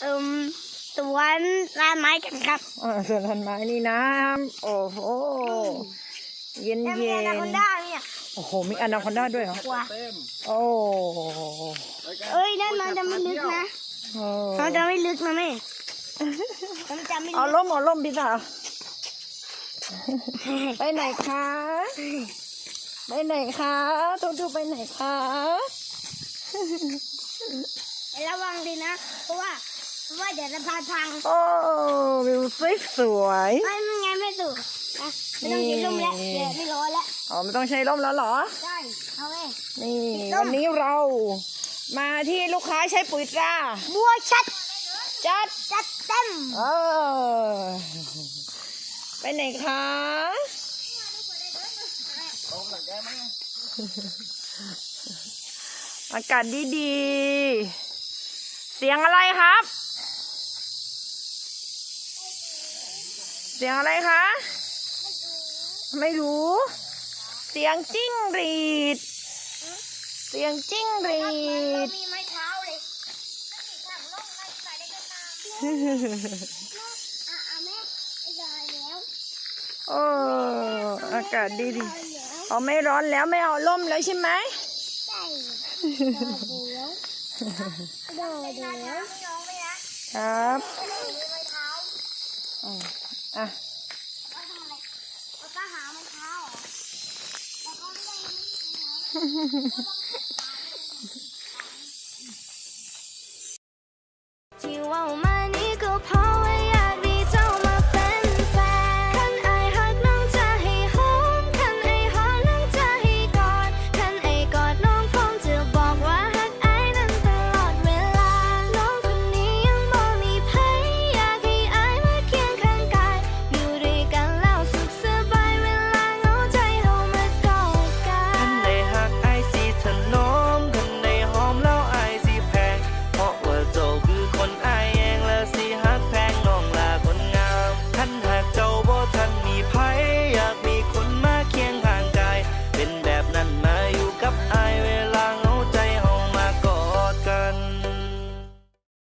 เอ่มสวนร้านไม้กันครับอ่าส่วนต้นไม้นี่น้ำโอ้โหเย็นแล้วมีเย็อนาคอนนด้าเนี่ยโอ้โหมีอนาคอนด้าด้วยเหรอกลัวโอ้เอ้ยนั่นมันจะไม่ลึกนะโอ้มันจะไม่ลึกนะแม่มันจะไม่เอาลึกล่มเอาล่มพี่สาวไปไหนคะไปไหนคะตูตูไปไหนคะ ระวังดีนะ เพราะว่าเพราะว่าเดี๋ยวจะพาพังโอ้วิวสวยสวยไม่ไม่ไงไม่ถูกนะไม่ต้องกินลมแล้วเดี๋ยวไม่ร้อนแล้วอ๋อไม่ต้องใช้ล่มแล้วเหรอ ใช่เอาไว้นี่ล่มวันนี้เรา มาที่ลูกค้าใช้ปุ๋ยตราบัวชัด จัดจัดเต็มเออไปไหนคะอากาศดีดีๆเสียงอะไรครับ เสียงอะไรคะ ไม่รู้ เสียงจิ้งหรีด เสียงจิ้งหรีดมีไม้เท้าเลยถังลมไม่ใส่ได้ก็ตามอะอะแม่ไม่ได้แล้วโอ้อากาศดีดีไม่ได้แล้วๆเอาไม่ร้อนแล้วไม่เอาล่มแล้วใช่ไหมใช่ โดดเดี๋ยวครับอะว่าทำอะไรว่าป้าหาไม้เท้าแล้วก็ไม่ได้ไม้เท้าที่ว่ามา